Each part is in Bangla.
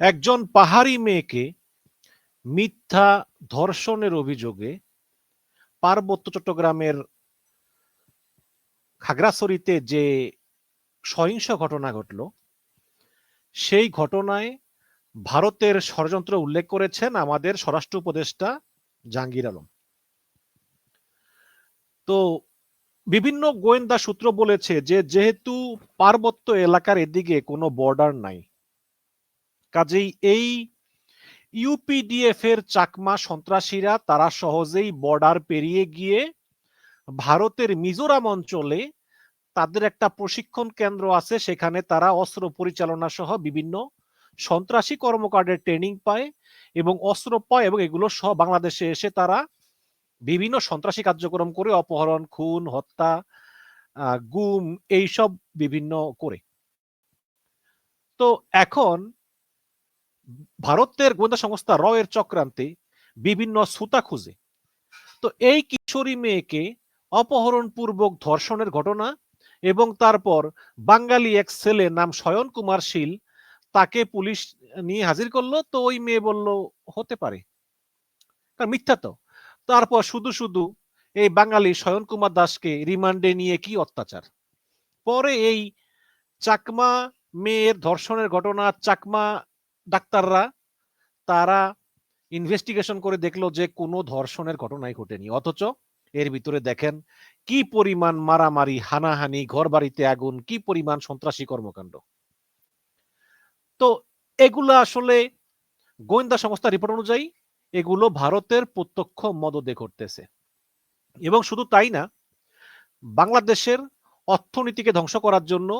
একজন পাহাড়ি মেয়েকে মিথ্যা ধর্ষণের অভিযোগে পার্বত্য চট্টগ্রামের খাগড়াছড়িতে যে সহিংস ঘটনা ঘটল, সেই ঘটনায় ভারতের ষড়যন্ত্র উল্লেখ করেছেন আমাদের স্বরাষ্ট্র উপদেষ্টা জাহাঙ্গীর আলম। তো বিভিন্ন গোয়েন্দা সূত্র বলেছে যে যেহেতু পার্বত্য এলাকার এদিকে কোনো বর্ডার নাই কাজেই এই ইউপিডিএফ এর চাকমা সন্ত্রাসীরা তারা সহজেই বর্ডার পেরিয়ে গিয়ে ভারতের মিজোরাম অঞ্চলে তাদের একটা প্রশিক্ষণ কেন্দ্র আছে, সেখানে তারা অস্ত্র পরিচালনা সহ বিভিন্ন সন্ত্রাসী কর্মকাণ্ডের ট্রেনিং পায় এবং অস্ত্র পায় এবং এগুলো সহ বাংলাদেশে এসে তারা বিভিন্ন সন্ত্রাসী কার্যক্রম করে, অপহরণ, খুন, হত্যা গুম, এইসব বিভিন্ন করে। তো এখন ভারতের গোয়েন্দা সংস্থা র এর চক্রান্তে বিভিন্ন সুতা খুঁজে। তো এই কিশোরী মেয়েকে অপহরণ পূর্বক ধর্ষণের ঘটনা এবং তারপর বাঙালি এক ছেলে নাম শয়ন কুমার শীল তাকে পুলিশ নিয়ে হাজির করল, তো ওই মেয়ে বলল, হতে পারে। মিথ্যা তো। তারপর শুধু শুধু এই বাঙালি শয়ন কুমার দাসকে রিমান্ডে নিয়ে কি অত্যাচার? পরে এই চাকমা মেয়ের ধর্ষণের ঘটনা, চাকমা ডাক্তাররা তারা ইনভেস্টিগেশন করে দেখল যে কোনো ধর্ষণের ঘটনাই ঘটেনি। অথচ এর ভিতরে দেখেন কি পরিমাণ মারামারি, হানাহানি ঘর বাড়িতে আগুন, কি পরিমাণ সন্ত্রাসী কর্মকাণ্ড। তো এগুলো আসলে গোয়েন্দা সংস্থা রিপোর্ট অনুযায়ী এগুলো ভারতের প্রত্যক্ষ মদদে ঘটতেছে। এবং শুধু তাই না, বাংলাদেশের অর্থনীতিকে ধ্বংস করার জন্য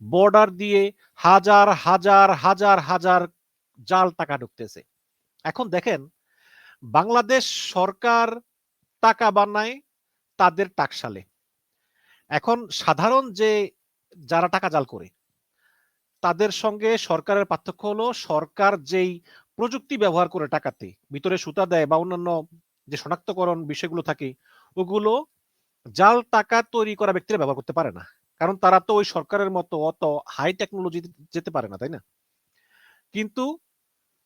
বর্ডার দিয়ে হাজার হাজার হাজার হাজার জাল টাকা ঢুকতেছে। এখন দেখেন, বাংলাদেশ সরকার টাকা বানায় তাদের টাকশালে। এখন সাধারণ যে, যারা টাকা জাল করে, তাদের সঙ্গে সরকারের পার্থক্য হলো, সরকার যেই প্রযুক্তি ব্যবহার করে টাকাতে, ভিতরে সুতা দেয় বা অন্যান্য যে শনাক্তকরণ বিষয়গুলো থাকে, ওগুলো জাল টাকা তৈরি করা ব্যক্তিরা ব্যবহার করতে পারে না। কারণ তারা তো ওই সরকারের মতো অত হাই টেকনোলজি যেতে পারে না, তাই না? কিন্তু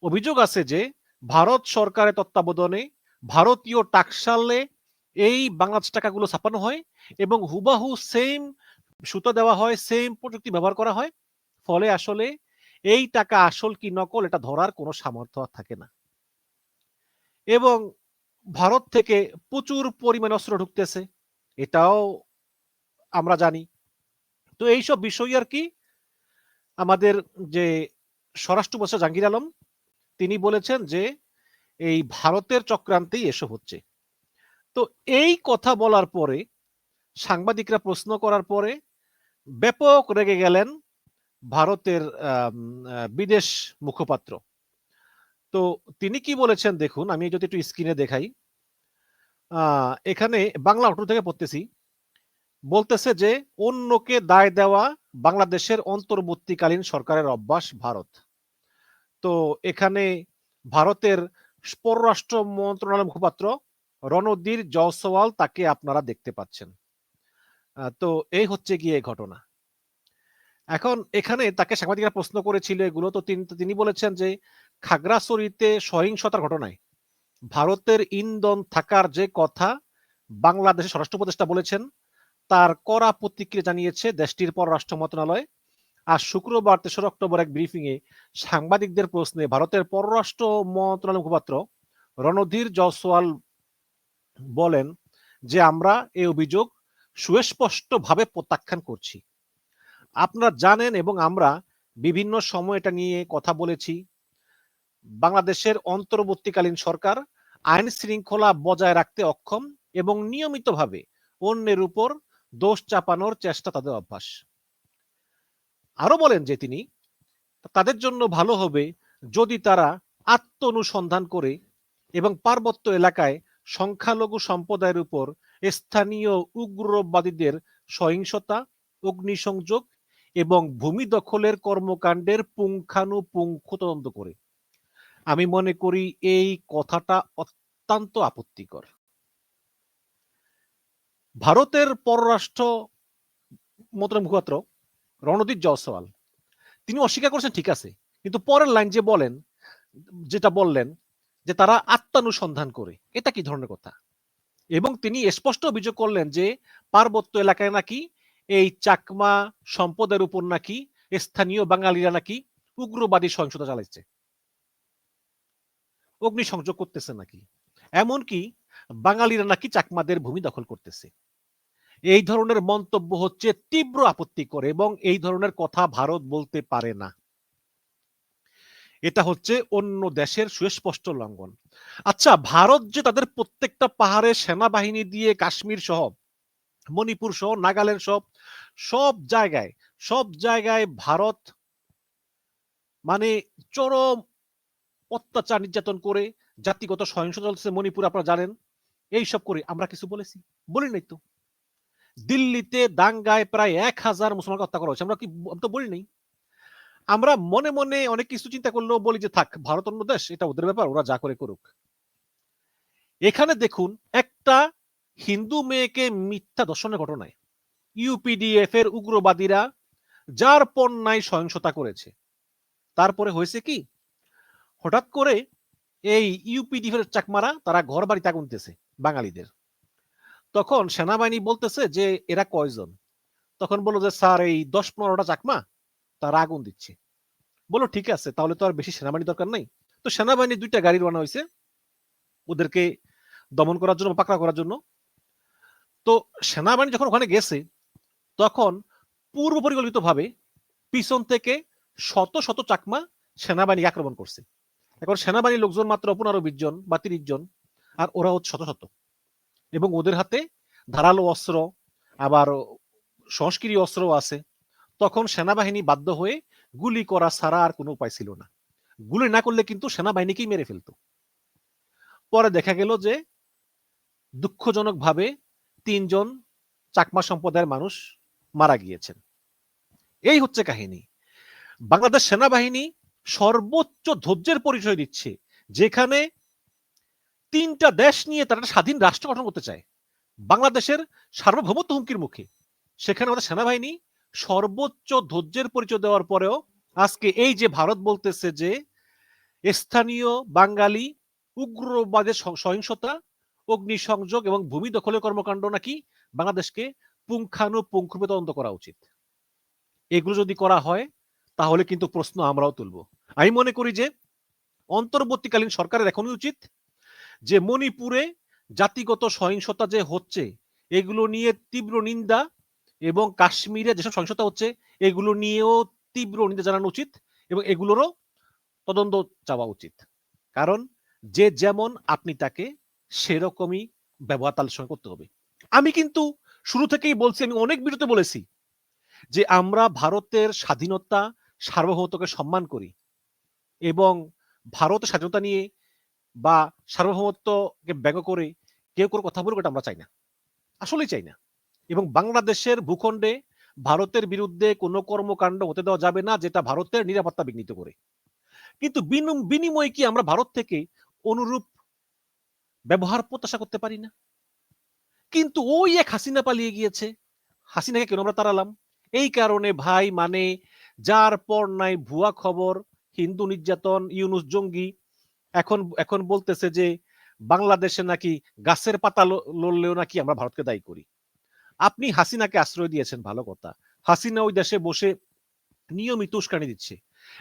অভিযোগ আছে যে ভারত সরকারের তত্ত্বাবধানে ভারতীয় টাকশালে এই বাংলাদেশ টাকাগুলো ছাপানো হয় এবং হুবাহু সেম সুতো দেওয়া হয় সেম প্রযুক্তি ব্যবহার করা হয়। ফলে আসলে এই টাকা আসল কি নকল এটা ধরার কোনো সামর্থ্য থাকে না। এবং ভারত থেকে প্রচুর পরিমাণে অস্ত্র ঢুকতেছে, এটাও আমরা জানি। তো এইসব বিষয় আর কি আমাদের যে স্বরাষ্ট্র উপদেষ্টা জাহাঙ্গীর আলম তিনি বলেছেন যে, এই ভারতের চক্রান্তেই এসব হচ্ছে। তো এই কথা বলার পরে, সাংবাদিকরা প্রশ্ন করার পরে ব্যাপক রেগে গেলেন ভারতের বিদেশ মুখপাত্র। তো তিনি কি বলেছেন দেখুন, আমি যদি একটু স্ক্রিনে দেখাই। এখানে বাংলা অটো থেকে পড়তেছি। বলতেছে যে, অন্যকে দায় দেওয়া বাংলাদেশের অন্তর্বর্তীকালীন সরকারের অভ্যাস ভারত। তো এখানে ভারতের পররাষ্ট্র মন্ত্রণালয় মুখপাত্র রণধীর জয়সওয়াল তাকে আপনারা দেখতে পাচ্ছেন। তো এই হচ্ছে গিয়ে ঘটনা। এখন এখানে তাকে সাংবাদিকরা প্রশ্ন করেছিল এগুলো। তো তিনি বলেছেন যে খাগড়াছড়িতে সহিংসতার ঘটনায় ভারতের ইন্ধন থাকার যে কথা বাংলাদেশের স্বরাষ্ট্র উপদেষ্টা বলেছেন, তার কড়া প্রতিক্রিয়া জানিয়েছে দেশটির পররাষ্ট্র মন্ত্রণালয়। আর শুক্রবার তেসরা অক্টোবর এক ব্রিফিং এ সাংবাদিকদের প্রশ্নে ভারতের পররাষ্ট্র মন্ত্রণালয় মুখপাত্র রণধীর জয়সওয়াল বলেন যে আমরা এই অভিযোগ সুস্পষ্টভাবে প্রত্যাখ্যান করছি। আপনারা জানেন এবং আমরা বিভিন্ন সময় এটা নিয়ে কথা বলেছি। বাংলাদেশের অন্তর্বর্তীকালীন সরকার আইন শৃঙ্খলা বজায় রাখতে অক্ষম এবং নিয়মিতভাবে অন্যের উপর দোষ চাপানোর চেষ্টা তাদের অভ্যাস। আরও বলেন যে তিনি, তাদের জন্য ভালো হবে যদি তারা আত্ম অনুসন্ধান করে এবং পার্বত্য এলাকায় সংখ্যালঘু সম্প্রদায়ের উপর স্থানীয় উগ্রবাদীদের সহিংসতা, অগ্নিসংযোগ এবং ভূমি দখলের কর্মকাণ্ডের পুঙ্খানুপুঙ্খ তদন্ত করে। আমি মনে করি এই কথাটা অত্যন্ত আপত্তিকর। ভারতের পররাষ্ট্র মন্ত্রণালয়, মুখপাত্র রণদীপ জয়সওয়াল। তিনি অস্বীকার করছেন, ঠিক আছে। কিন্তু পরের লাইন যে বলেন, যেটা বললেন যে তারা আত্মানুসন্ধান করে, এটা কি ধরনের কথা? এবং তিনি স্পষ্ট অভিযোগ করলেন যে পার্বত্য এলাকায় নাকি এই চাকমা সম্পদের উপর নাকি স্থানীয় বাঙালিরা নাকি উগ্রবাদী সহিংসতা চালাচ্ছে অগ্নিসংযোগ করতেছে নাকি? এমনকি বাঙালিরা নাকি চাকমাদের ভূমি দখল করতেছে। এই ধরনের মন্তব্য হচ্ছে তীব্র আপত্তি করে এবং এই ধরনের কথা ভারত বলতে পারে না। এটা হচ্ছে অন্য দেশের সুস্পষ্ট লঙ্ঘন। আচ্ছা ভারত যে তাদের প্রত্যেকটা পাহাড়ে সেনাবাহিনী দিয়ে কাশ্মীর সহ, মণিপুর সহ, নাগাল্যান্ড সহ, সব জায়গায় সব জায়গায় ভারত মানে চরম অত্যাচার নির্যাতন করে, জাতিগত সহিংসতা চলছে মণিপুর, আপনারা জানেন। এই সব করে আমরা কিছু বলেছি। বলি নাই তো। দিল্লিতে দাঙ্গায় প্রায় এক হাজার মুসলমান হত্যা করা হয়েছে। আমরা কি তো বলি নাই আমরা মনে মনে অনেক কিছু চিন্তা করলেও বলি যে, থাক, ভারত অন্য দেশ, এটা ওদের ব্যাপার, ওরা যা করে করুক। এখানে দেখুন, একটা হিন্দু মেয়েকে মিথ্যা দর্শনের ঘটনায় ইউপিডিএফ এর উগ্রবাদীরা, যার পণ্যায় সহিংসতা করেছে। তারপরে হয়েছে কি? হঠাৎ করে এই ইউপিডিএফ এর চাকমারা, তারা ঘর বাড়িতে আগুন দিতেছে বাঙালিদের। তখন সেনাবাহিনী বলতেছে যে, এরা কয়জন? তখন বলল যে, স্যার, এই দশ পনেরোটা চাকমা, তারা আগুন দিচ্ছে। বলো ঠিক আছে, তাহলে তো আর বেশি সেনাবাহিনী দরকার নাই। তো সেনাবাহিনী দুইটা গাড়ি রানা হয়েছে ওদেরকে দমন করার জন্য, পাকড়া করার জন্য। তো সেনাবাহিনী যখন ওখানে গেছে, তখন পূর্ব পরিকল্পিত ভাবে পিছন থেকে শত শত চাকমা সেনাবাহিনী আক্রমণ করছে। এখন সেনাবাহিনীর লোকজন মাত্র পনেরো বিশ জন বা তিরিশ জন, আর ওরা হচ্ছে শত শত। এবং ওদের হাতে ধারালো অস্ত্র, আবার সংস্কৃতি অস্ত্র আছে। তখন সেনাবাহিনী বাধ্য হয়ে গুলি করা ছাড়া আর কোনো উপায় ছিল না। গুলি না করলে কিন্তু সেনাবাহিনীকেই মেরে ফেলতো। পরে দেখা গেল যে দুঃখজনক ভাবে তিনজন চাকমা সম্প্রদায়ের মানুষ মারা গিয়েছেন। এই হচ্ছে কাহিনী। বাংলাদেশ সেনাবাহিনী সর্বোচ্চ ধৈর্যের পরিচয় দিচ্ছে, যেখানে তিনটা দেশ নিয়ে তারা স্বাধীন রাষ্ট্র গঠন করতে চায়। বাংলাদেশের সার্বভৌমত্ব হুমকির মুখে। সেখানে আমাদের সেনাবাহিনী সর্বোচ্চ ধৈর্যের পরিচয় দেওয়ার পরেও আজকে এই যে ভারত বলতেছে যে স্থানীয় বাঙালি উগ্রবাদের সহিংসতা, অগ্নিসংযোগ এবং ভূমি দখলের কর্মকাণ্ড নাকি বাংলাদেশকে পুঙ্খানুপুঙ্খরূপে তদন্ত করা উচিত। এগুলো যদি করা হয়, তাহলে কিন্তু প্রশ্ন আমরাও তুলব। আমি মনে করি যে অন্তর্বর্তীকালীন সরকারের এখনই উচিত যে মণিপুরে জাতিগত সহিংসতা যে হচ্ছে, এগুলো নিয়ে তীব্র নিন্দা এবং কাশ্মীরে যেসব সহিংসতা হচ্ছে, এগুলো নিয়েও তীব্র নিন্দা জানানো উচিত এবং এগুলোরও তদন্ত চাওয়া উচিত। কারণ যে যেমন আপনি তাকে সেরকমই ব্যবহার তার সঙ্গে করতে হবে। আমি কিন্তু শুরু থেকেই বলছি, আমি অনেক ভিডিওতে বলেছি যে আমরা ভারতের স্বাধীনতা সার্বভৌমত্বকে সম্মান করি এবং ভারতের স্বাধীনতা নিয়ে বা সার্বভৌমত্বকে ব্যঙ্গ করে কেউ কোনো কথা বলুক, এটা আমরা চাই না। আসলেই চাই না। এবং বাংলাদেশের ভূখণ্ডে ভারতের বিরুদ্ধে কোনো কর্মকাণ্ড হতে দেওয়া যাবে না, যেটা ভারতের নিরাপত্তা বিঘ্নিত করে। কিন্তু বিনিময়ে কি আমরা ভারত থেকে অনুরূপ ব্যবহার প্রত্যাশা করতে পারি না? কিন্তু ওই এক হাসিনা পালিয়ে গিয়েছে। হাসিনাকে কেন আমরা তাড়ালাম? এই কারণে ভাই মানে যার পর নাই ভুয়া খবর, হিন্দু নির্যাতন, ইউনুস জঙ্গি এখন এখন বলতেছে যে বাংলাদেশে নাকি গাছের পাতা লড়লেও নাকি আমরা ভারতকে দায়ী করি। আপনি হাসিনাকে আশ্রয় দিয়েছেন, ভালো কথা। হাসিনা ওই দেশে বসে নিয়মিত উস্কানি দিচ্ছে।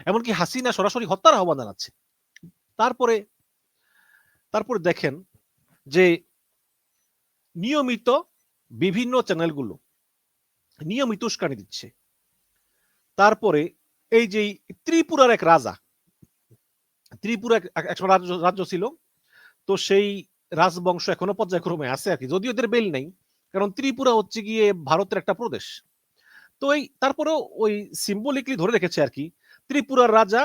এমনকি হাসিনা সরাসরি হত্যার আহ্বান জানাচ্ছে। তারপরে তারপরে দেখেন যে নিয়মিত বিভিন্ন চ্যানেলগুলো নিয়মিত উস্কানি দিচ্ছে। তারপরে এই যে ত্রিপুরার এক রাজা ত্রিপুরা একসময় রাজ্য ছিল। তো সেই রাজবংশ এখনও পর্যায়ক্রমে আছে আর কি। যদিও ওদের বেল নেই, কারণ ত্রিপুরা হচ্ছে গিয়ে ভারতের একটা প্রদেশ। তো এই তারপরেও ওই সিম্বলিকলি ধরে রেখেছে আর কি, ত্রিপুরার রাজা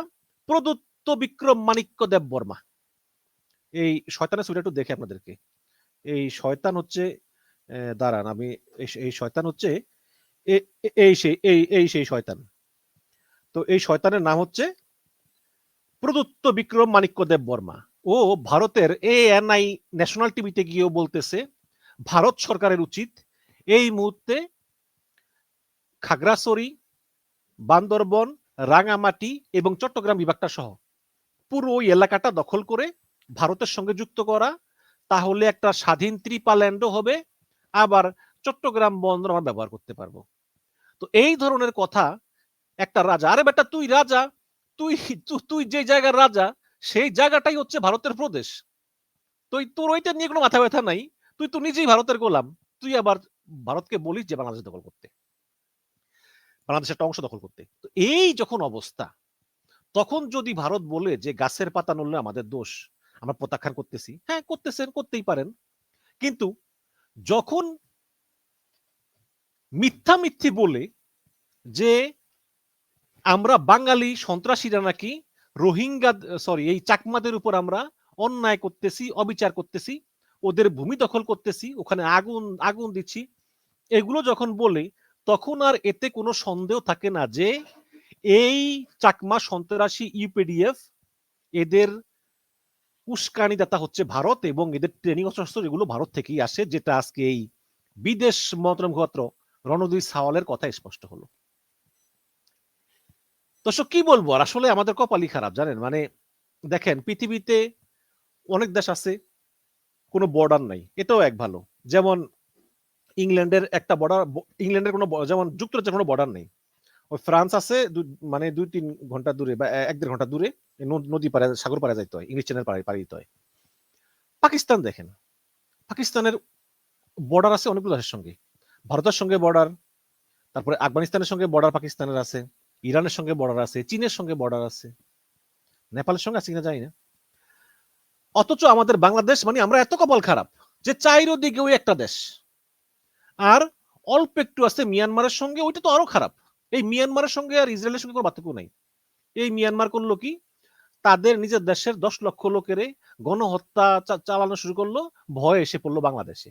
প্রদত্ত বিক্রম মাণিক্য দেব বর্মা। এই শয়তানের ছবিটা একটু দেখে আপনাদেরকে। এই শয়তান হচ্ছে দাঁড়ান আমি এই শয়তান হচ্ছে এই সেই এই এই সেই শয়তান। তো এই শয়তানের নাম হচ্ছে প্রদত্ত বিক্রম মাণিক্য দেব বর্মা। ও ভারতের এ এনআই ন্যাশনাল টিভিতে গিয়েও বলতেছে, ভারত সরকারের উচিত এই মুহূর্তে খাগড়াছড়ি, বান্দরবন, রাঙামাটি এবং চট্টগ্রাম বিভাগটা সহ পুরো ওই এলাকাটা দখল করে ভারতের সঙ্গে যুক্ত করা, তাহলে একটা স্বাধীন ত্রিপাল্যান্ডও হবে, আবার চট্টগ্রাম বন্দর আমরা ব্যবহার করতে পারব। তো এই ধরনের কথা একটা রাজা, আরে বেটা তুই রাজা তুই তুই যে জায়গার রাজা, সেই জায়গাটাই হচ্ছে ভারতের প্রদেশ। তুই, তোর ওইটা নিয়ে কোনো মাথা ব্যথা নাই। তুই তো নিজেই ভারতের গোলাম। তুই আবার ভারতকে বলিস যে বাংলাদেশ দখল করতে। বাংলাদেশের একটা অংশ দখল করতে। তো এই যখন অবস্থা, তখন যদি ভারত বলে যে গাছের পাতা নড়লে আমাদের দোষ, আমরা প্রত্যাখ্যান করতেছি। হ্যাঁ করতেছেন, করতেই পারেন। কিন্তু যখন মিথ্যা মিথ্যি বলে যে আমরা বাঙালি সন্ত্রাসীরা নাকি রোহিঙ্গা সরি এই চাকমাদের উপর আমরা অন্যায় করতেছি, অবিচার করতেছি, ওদের ভূমি দখল করতেছি, ওখানে আগুন আগুন দিচ্ছি। এগুলো যখন বলে, তখন আর এতে কোনো সন্দেহ থাকে না যে এই চাকমা সন্ত্রাসী ইউপিডিএফ এদের উস্কানিদাতা হচ্ছে ভারত এবং এদের ট্রেনিং অস্ত্র এগুলো ভারত থেকেই আসে, যেটা আজকে এই বিদেশ মন্ত্রণালয় রণদীপ সাওয়ালের কথা স্পষ্ট হলো। দর্শক, কি বলব? আর আসলে আমাদের কপালই খারাপ, জানেন? মানে দেখেন, পৃথিবীতে অনেক দেশ আছে, কোনো বর্ডার নাই, এটাও এক ভালো। যেমন ইংল্যান্ডের একটা বর্ডার ইংল্যান্ডের কোনো যেমন যুক্তরাজ্যের কোনো বর্ডার নেই। ওই ফ্রান্স আছে মানে দুই তিন ঘণ্টা দূরে বা এক দেড় ঘণ্টা দূরে নদ- পারে সাগর পারে যাইতে হয়, ইংলিশ চ্যানেল পারে পাড়ি দিতে হয়। পাকিস্তান দেখেন, পাকিস্তানের বর্ডার আছে অনেকগুলো দেশের সঙ্গে। ভারতের সঙ্গে বর্ডার তারপরে আফগানিস্তানের সঙ্গে বর্ডার পাকিস্তানের আছে। ইরানের সঙ্গে বর্ডার আছে, চীনের সঙ্গে বর্ডার আছে, নেপালের সঙ্গে আছে কিনা জানি না। অথচ আমাদের বাংলাদেশ মানে আমরা এত কপাল খারাপ যে চাইরো দিকে ওই একটা দেশ। আর অল্প একটু আছে মিয়ানমারের সঙ্গে, ওইটা তো আরও খারাপ। এই মিয়ানমারের সঙ্গে আর ইসরায়েলের সঙ্গে কোনো পার্থক্য নাই। এই মিয়ানমার করল কি? তাদের নিজের দেশের দশ লক্ষ লোকের গণহত্যা চালানো শুরু করল, ভয় এসে পড়ল বাংলাদেশে।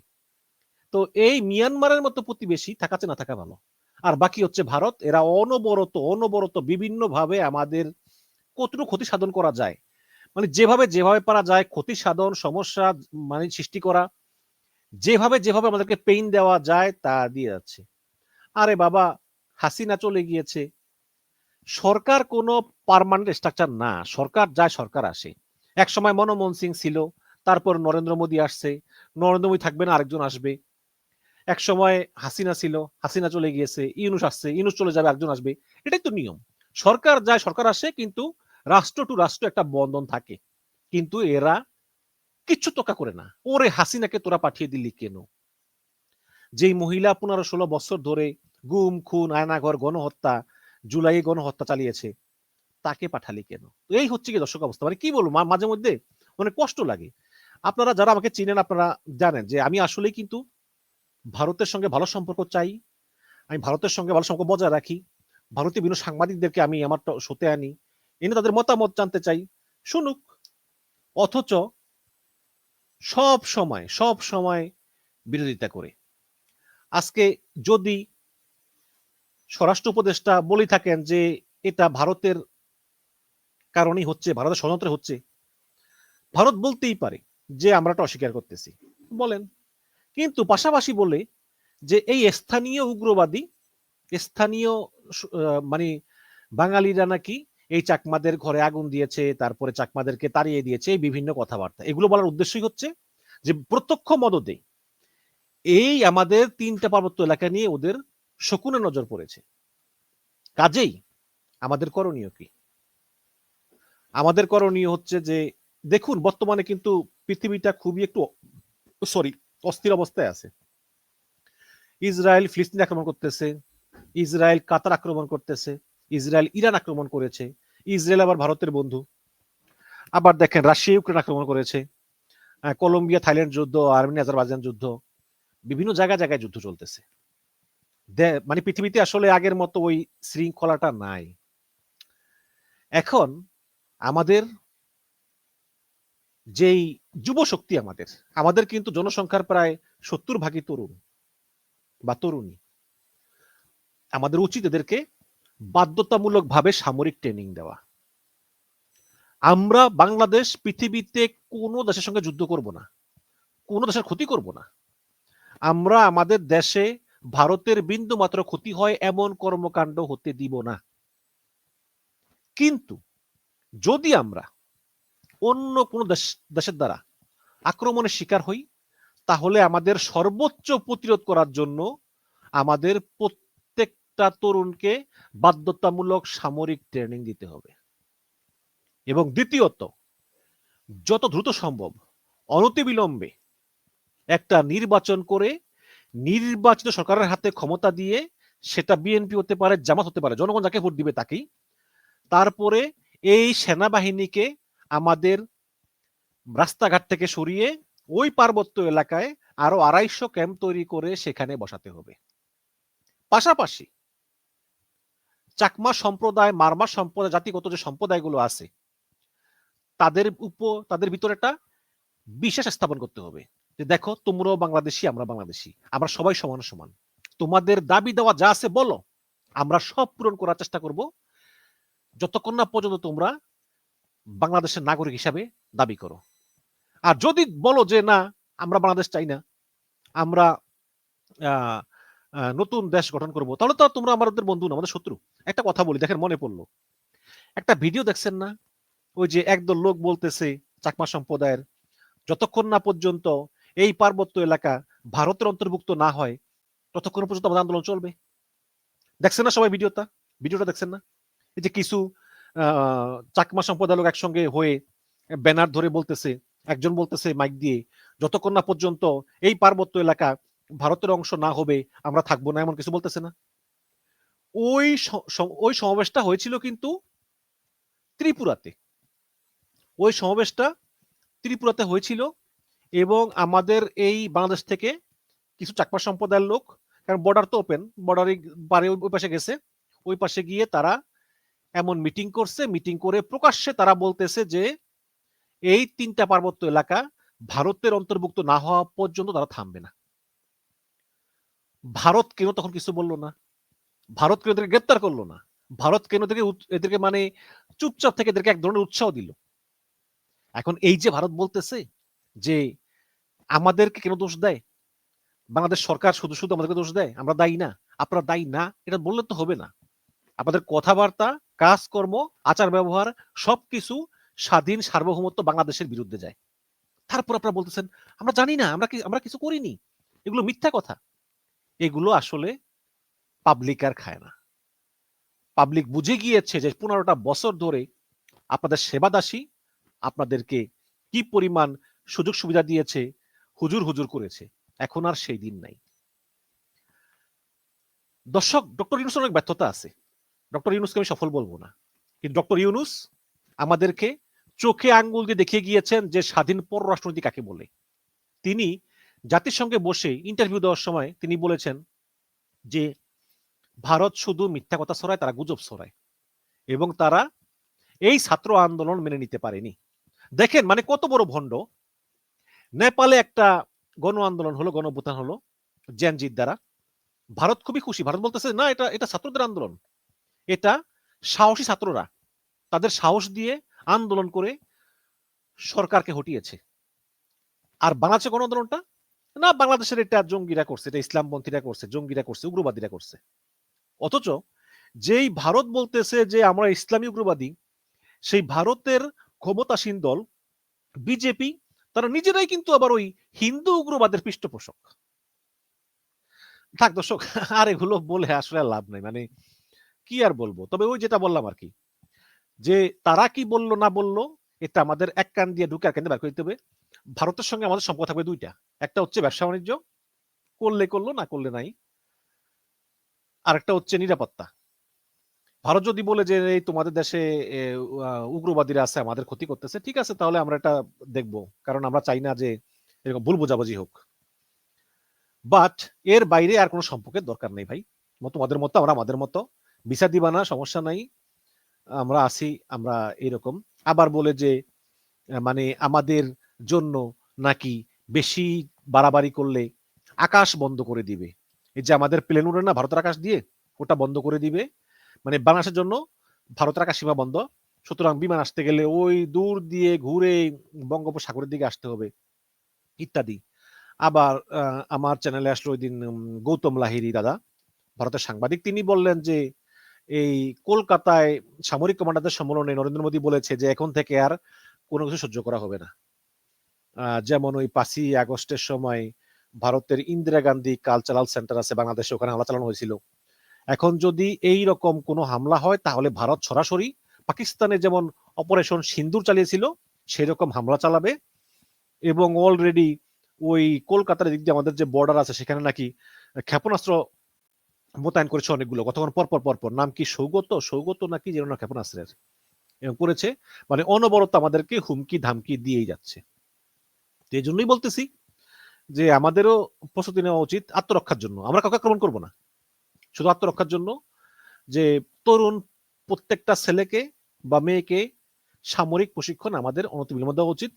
তো এই মিয়ানমারের মতো প্রতিবেশী থাকাতে না থাকা ভালো। আর বাকি হচ্ছে ভারত। এরা অনবরত অনবরত বিভিন্ন ভাবে আমাদের কতটুকু ক্ষতি সাধন করা যায়? মানে যেভাবে যেভাবে পারা যায় ক্ষতি সাধন, সমস্যা মানে সৃষ্টি করা, যেভাবে যেভাবে আমাদেরকে পেইন দেওয়া যায় তা দিয়ে যাচ্ছে। আরে বাবা, হাসিনা চলে গিয়েছে। সরকার কোনো পার্মানেন্ট স্ট্রাকচার না। সরকার যায়, সরকার আসে। এক সময় মনমোহন সিং ছিল, তারপর নরেন্দ্র মোদী আসছে। নরেন্দ্র মোদী থাকবে না আরেকজন আসবে। এক সময় হাসিনা ছিল, হাসিনা চলে গিয়েছে, ইউনুস আসছে, ইউনুস চলে যাবে, একজন আসবে। এটাই তো নিয়ম। সরকার যায়, সরকার আসে, কিন্তু রাষ্ট্র টু রাষ্ট্র একটা বন্ধন থাকে। কিন্তু এরা কিচ্ছু তোকা করে না। ওরে হাসিনাকে তোরা পাঠিয়ে দিলি কেন? যেই মহিলা পনেরো ষোলো বছর ধরে গুম, খুন, আয়নাঘর, গণহত্যা জুলাই গণহত্যা চালিয়েছে, তাকে পাঠালি কেন? এই হচ্ছে কি দর্শক অবস্থা। মানে কি বলব মাঝে মধ্যে অনেক কষ্ট লাগে। আপনারা যারা আমাকে চিনেন, আপনারা জানেন যে আমি আসলেই কিন্তু ভারতের সঙ্গে ভালো সম্পর্ক চাই, আমি ভারতের সঙ্গে ভালো সম্পর্ক বজায় রাখি, ভারতীয় বিভিন্ন সাংবাদিকদেরকে আমি আমার শোতে আনি, এনে তাদের মতামত জানতে চাই। শুনুক, অথচ সব সময় সব সময় বিরোধিতা করে। আজকে যদি স্বরাষ্ট্র উপদেষ্টা বলে থাকেন যে এটা ভারতের কারণেই হচ্ছে, ভারতের ষড়যন্ত্রে হচ্ছে, ভারত বলতেই পারে যে আমরা এটা অস্বীকার করতেছি। বলেন। কিন্তু পাশাপাশি বলে যে এই স্থানীয় উগ্রবাদী, স্থানীয় মানে বাঙালিরা নাকি এই চাকমাদের ঘরে আগুন দিয়েছে, তারপরে চাকমাদেরকে তাড়িয়ে দিয়েছে, এই বিভিন্ন কথাবার্তা। এগুলো বলার উদ্দেশ্যই হচ্ছে যে প্রত্যক্ষ মদতে এই আমাদের তিনটা পার্বত্য এলাকা নিয়ে ওদের শকুনে নজর পড়েছে। কাজেই আমাদের করণীয় কি? আমাদের করণীয় হচ্ছে যে, দেখুন, বর্তমানে কিন্তু পৃথিবীটা খুবই একটু সরি অস্থির অবস্থায় আছে। ইসরায়েল ফিলিস্তিন আক্রমণ করতেছে, ইসরায়েল কাতার আক্রমণ করতেছে, ইসরায়েল ইরান আক্রমণ করেছে, ইসরায়েল আবার ভারতের বন্ধু। আবার দেখেন, রাশিয়া ইউক্রেন আক্রমণ করেছে কলম্বিয়া, থাইল্যান্ড যুদ্ধ, আর্মেনিয়া, আজারবাইজান যুদ্ধ, বিভিন্ন জায়গায় জায়গায় যুদ্ধ চলতেছে। মানে পৃথিবীতে আসলে আগের মতো ওই শৃঙ্খলাটা নাই। এখন আমাদের যেই যুব শক্তি আমাদের আমাদের কিন্তু জনসংখ্যার প্রায় সত্তর ভাগই তরুণ বা তরুণী। আমাদের উচিত এদেরকে বাধ্যতামূলকভাবে সামরিক ট্রেনিং দেওয়া। আমরা বাংলাদেশ পৃথিবীতে কোনো দেশের সঙ্গে যুদ্ধ করব না, কোনো দেশের ক্ষতি করব না। আমরা আমাদের দেশে ভারতের বিন্দু মাত্র ক্ষতি হয় এমন কর্মকাণ্ড হতে দিব না। কিন্তু যদি আমরা অন্য কোনো দেশ, দেশের দ্বারা আক্রমণের শিকার হই, তাহলে আমাদের সর্বোচ্চ প্রতিরোধ করার জন্য আমাদের প্রত্যেকটা তরুণকে বাধ্যতামূলক সামরিক ট্রেনিং দিতে হবে। এবং দ্বিতীয়ত, যত দ্রুত সম্ভব অনতিবিলম্বে একটা নির্বাচন করে নির্বাচিত সরকারের হাতে ক্ষমতা দিয়ে সেটা বিএনপি হতে পারে, জামাত হতে পারে, জনগণ যাকে ভোট দিবে তাকেই, তারপরে এই সেনাবাহিনীকে আমাদের রাস্তাঘাট থেকে সরিয়ে ওই পার্বত্য এলাকায় আরও আড়াইশো ক্যাম্প তৈরি করে সেখানে বসাতে হবে। পাশাপাশি চাকমা সম্প্রদায়, মারমা সম্প্রদায়, জাতিগত যে সম্প্রদায়গুলো আছে, তাদের উপ, তাদের ভিতরে একটা বিশেষ স্থাপন করতে হবে যে দেখো তোমরাও বাংলাদেশি আমরা বাংলাদেশি, আমরা সবাই সমান সমান। তোমাদের দাবি দেওয়া যা আছে বলো, আমরা সব পূরণ করার চেষ্টা করব। যতক্ষণ না পর্যন্ত তোমরা বাংলাদেশের নাগরিক হিসাবে দাবি করো। আর যদি বলো যে না, আমরা বাংলাদেশ চাই না, আমরা নতুন দেশ গঠন করব, তাহলে তো তোমরা আমাদের বন্ধু না, আমাদের শত্রু। একটা কথা বলি, দেখেন মনে পড়ল। একটা ভিডিও দেখছেন না? ওই যে একদল লোক বলতেছে চাকমা সম্প্রদায়ের, যতক্ষণ না পর্যন্ত এই পার্বত্য এলাকা ভারতের অন্তর্ভুক্ত না হয়, ততক্ষণ পর্যন্ত আমাদের আন্দোলন চলবে। দেখছেন না সবাই ভিডিওটা? ভিডিওটা দেখছেন না? এই যে কিছু চাকমা সম্প্রদায় লোক একসঙ্গে হয়ে ব্যানার ধরে বলতেছে, একজন বলতেছে মাইক দিয়ে, যতক্ষণ না পর্যন্ত এই পার্বত্য এলাকা ভারতের অংশ না হবে, আমরা থাকব না, এমন কিছু বলতেছে না। ওই ওই সমাবেশটা হয়েছিল কিন্তু ত্রিপুরাতে। ওই সমাবেশটা ত্রিপুরাতে হয়েছিল এবং আমাদের এই বাংলাদেশ থেকে কিছু চাকমা সম্প্রদায়ের লোক, কারণ বর্ডার তো ওপেন বর্ডারে পারে ওই পাশে গেছে, ওই পাশে গিয়ে তারা এমন মিটিং করছে মিটিং করে প্রকাশ্যে তারা বলতেছে যে, এই তিনটা পার্বত্য এলাকা ভারতের অন্তর্ভুক্ত না হওয়া পর্যন্ত তারা থামবে না। ভারত কেন তখন কিছু বলল না? ভারত কেন এদেরকে গ্রেপ্তার করল না? ভারত কেন থেকে এদেরকে মানে চুপচাপ থেকে এদেরকে এক ধরনের উৎসাহ দিল? এখন এই যে ভারত বলতেছে যে, আমাদেরকে কেন দোষ দেয়? বাংলাদেশ সরকার শুধু শুধু আমাদেরকে দোষ দেয়? আমরা দায়ী না? আপনারা দায়ী না? এটা বললে তো হবে না। আমাদের কথাবার্তা, কাজকর্ম আচার ব্যবহার সবকিছু স্বাধীন সার্বভৌমত্ব বাংলাদেশের বিরুদ্ধে যায়। তারপর আপনারা বলতেছেন, আমরা জানি না, আমরা আমরা কিছু করিনি। এগুলো মিথ্যা কথা। এগুলো আসলে পাবলিক আর খায় না। পাবলিক বুঝে গিয়েছে যে পনেরোটা বছর ধরে আপনাদের সেবাদাসী আপনাদেরকে কি পরিমাণ সুযোগ সুবিধা দিয়েছে, হুজুর হুজুর করেছে। এখন আর সেই দিন নাই। দর্শক, ডক্টর ইউনুস অনেক ব্যর্থতা আছে। ডক্টর ইউনুসকে আমি সফল বলব না। কিন্তু ডক্টর ইউনুস আমাদেরকে চোখে আঙ্গুল দিয়ে দেখিয়ে গিয়েছেন যে স্বাধীন পররাষ্ট্রনীতি কাকে বলে। তিনি জাতিসংঘে বসে ইন্টারভিউ দেওয়ার সময় তিনি বলেছেন যে, ভারত শুধু মিথ্যা কথা ছড়ায়, তারা গুজব ছড়ায়। এবং তারা এই ছাত্র আন্দোলন মেনে নিতে পারেনি। দেখেন মানে কত বড় ভণ্ড। নেপালে একটা গণ আন্দোলন হলো গণভূতান হলো জ্যানজির দ্বারা। ভারত খুবই খুশি। ভারত বলতেছে, না, এটা এটা ছাত্রদের আন্দোলন। এটা সাহসী ছাত্ররা তাদের সাহস দিয়ে আন্দোলন করে সরকারকে হটিয়েছে। আর বাংলাদেশের গণ আন্দোলনটা না, বাংলাদেশের এটা জঙ্গিরা করছে, এটা ইসলামপন্থীরা করছে, জঙ্গিরা করছে, উগ্রবাদীরা করছে। অথচ যেই ভারত বলতেছে যে আমরা ইসলামী উগ্রবাদী, সেই ভারতের ক্ষমতাসীন দল, বিজেপি, তারা নিজেরাই কিন্তু আবার ওই হিন্দু উগ্রবাদের পৃষ্ঠপোষক। থাক দর্শক, আর এগুলো বলে আসলে লাভ নাই। মানে কি আর বলব? তবে ওই যেটা বললাম আর কি, যে তারা কি বলল না বলল, এটা আমাদের এক কান দিয়ে ঢুকে আর বার করে দিতে হবে? ভারতের সঙ্গে আমাদের সম্পর্ক থাকবে দুইটা। একটা হচ্ছে ব্যবসা বাণিজ্য, করলে করল, না করলে নাই। আরেকটা হচ্ছে নিরাপত্তা। ভারত যদি বলে যে, এই তোমাদের দেশে উগ্রবাদীরা আছে, আমাদের ক্ষতি করতেছে, ঠিক আছে, তাহলে আমরা এটা দেখব। কারণ আমরা চাই না যে, এরকম ভুল বোঝাবুঝি হোক। বাট এর বাইরে আর কোনো সম্পর্কের দরকার নেই ভাই। তোমাদের মতো, আমরা আমাদের মতো। ভিসা দিবা না, সমস্যা নাই। আমরা আসি আমরা এরকম। আবার বলে যে মানে আমাদের জন্য নাকি বেশি বাড়াবাড়ি করলে আকাশ বন্ধ করে দিবে। এই যে আমাদের প্লেন উড়ে না, ভারতের আকাশ দিয়ে, ওটা বন্ধ করে দিবে। মানে বাংলাদেশের জন্য ভারতের আকাশ সীমা বন্ধ। সুতরাং বিমান আসতে গেলে ওই দূর দিয়ে ঘুরে বঙ্গোপসাগরের দিকে আসতে হবে, ইত্যাদি। আবার আমার চ্যানেলে আসলো ওই দিন গৌতম লাহিরি দাদা। ভারতের সাংবাদিক, তিনি বললেন যে এই কলকাতায় সামরিক কমান্ডারদের সম্মেলনে নরেন্দ্র মোদী বলেছে যে এখন থেকে আর কোনো কিছু সহ্য করা হবে না। যেমন ওই পাঁচই আগস্টের সময় ভারতের ইন্দিরা গান্ধী কালচারাল সেন্টার আছে, বাংলাদেশে ওখানে হামলা চালানো হয়েছিল। এখন যদি এই রকম কোনো হামলা হয়, তাহলে ভারত সরাসরি পাকিস্তানে যেমন অপারেশন সিন্দুর চালিয়েছিল সেই রকম হামলা চালাবে এবং অলরেডি ওই কলকাতার দিক দিয়ে আমাদের যে বর্ডার আছে, সেখানে নাকি ক্ষেপণাস্ত্র মোতায়েন করেছে অনেকগুলো কতক্ষণ পর পর পর পর নাম কি সৌগত? সৌগত নাকি যেন ক্ষেপণাস্ত্রের এবং করেছে। মানে অনবরত আমাদেরকে হুমকি, ধামকি দিয়েই যাচ্ছে। তো এই জন্যই বলতেছি যে আমাদেরও প্রস্তুতি নেওয়া উচিত আত্মরক্ষার জন্য। আমরা কাউকে আক্রমণ করব না। শুধু আত্মরক্ষার জন্য যে তরুণ প্রত্যেকটা ছেলেকে বা মেয়েকে সামরিক প্রশিক্ষণ আমাদের অনতিবিলম্ব দেওয়া উচিত।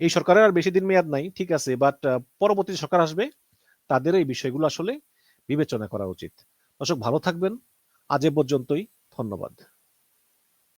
এই সরকারের আর বেশি দিন মেয়াদ নাই, ঠিক আছে বাট পরবর্তী সরকার আসবে, তাদের এই বিষয়গুলো আসলে বিবেচনা করা উচিত। দর্শক ভালো থাকবেন। আজ এ পর্যন্তই। ধন্যবাদ।